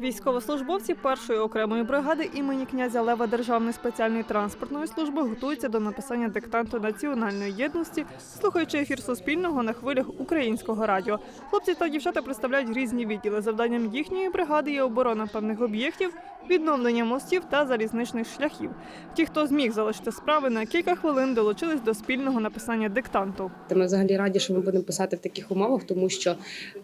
Військовослужбовці першої окремої бригади імені князя Лева Державної спеціальної транспортної служби готуються до написання диктанту національної єдності, слухаючи ефір Суспільного на хвилях українського радіо. Хлопці та дівчата представляють різні відділи. Завданням їхньої бригади є оборона певних об'єктів, відновлення мостів та залізничних шляхів. Ті, хто зміг залишити справи на кілька хвилин, долучились до спільного написання диктанту. Та ми взагалі раді, що ми будемо писати в таких умовах, тому що,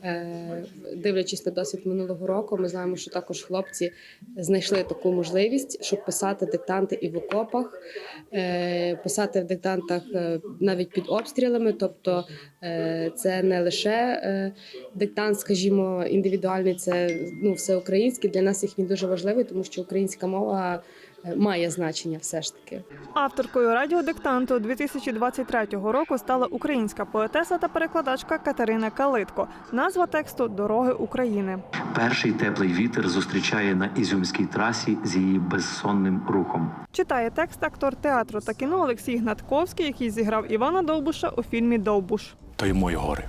е, дивлячись на досвід минулого року, ми знаємо, що також хлопці знайшли таку можливість, щоб писати диктанти і в окопах, е, писати в диктантах е, навіть під обстрілами. Тобто це не лише диктант, скажімо, індивідуальний, це ну, всеукраїнський. Для нас їх він дуже важливий, тому що українська мова е, має значення все ж таки. Авторкою радіодиктанту 2023 року стала українська поетеса та перекладачка Катерина Калитко. Назва тексту Дороги України. Перший теплий вітер зустрічає на ізюмській трасі з її безсонним рухом. Читає текст актор театру та кіно Олексій Гнатковський, який зіграв Івана Довбуша у фільмі Довбуш. то й мої гори.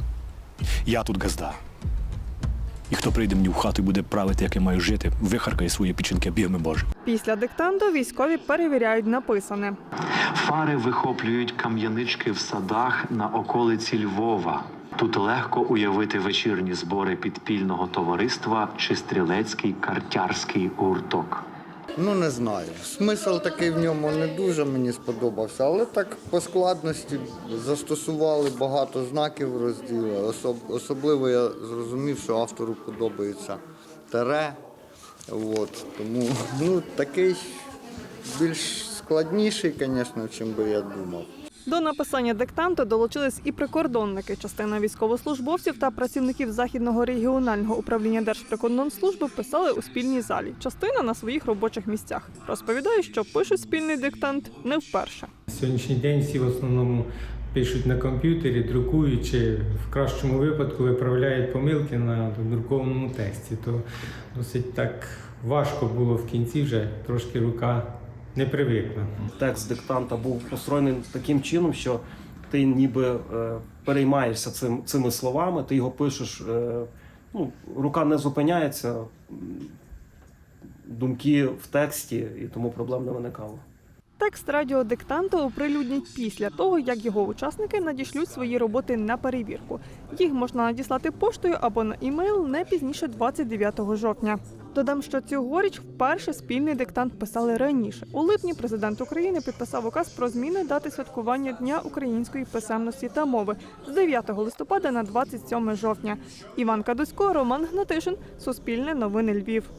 Я тут газда. І хто прийде мені в хату і буде правити, як я маю жити, вихаркає свої печінки бігми Боже. Після диктанту військові перевіряють написане. Фари вихоплюють кам'янички в садах на околиці Львова. Тут легко уявити вечірні збори підпільного товариства чи стрілецький картярський гурток. Ну не знаю. Смисл такий в ньому не дуже мені сподобався, але так по складності застосували багато знаків розділу. Особ, особливо я зрозумів, що автору подобається тере. От, тому ну, такий більш складніший, звісно, чим би я думав. До написання диктанту долучились і прикордонники. Частина військовослужбовців та працівників західного регіонального управління Держприкордонслужби писали у спільній залі. Частина на своїх робочих місцях. Розповідає, що пишуть спільний диктант не вперше. Сьогоднішній день всі в основному пишуть на комп'ютері, друкують, чи в кращому випадку виправляють помилки на друкованому тексті. То досить так важко було в кінці вже трошки рука не привикли. текст диктанта був построєний таким чином, що ти ніби е, переймаєшся цим, цими словами, ти його пишеш, е, ну, рука не зупиняється, думки в тексті, і тому проблем не виникало. Текст радіодиктанту оприлюднять після того, як його учасники надішлють свої роботи на перевірку. Їх можна надіслати поштою або на імейл не пізніше 29 жовтня. Додам, що цьогоріч вперше спільний диктант писали раніше. У липні президент України підписав указ про зміни дати святкування Дня української писемності та мови з 9 листопада на 27 жовтня. Іван Кадусько, Роман Гнатишин, Суспільне новини Львів.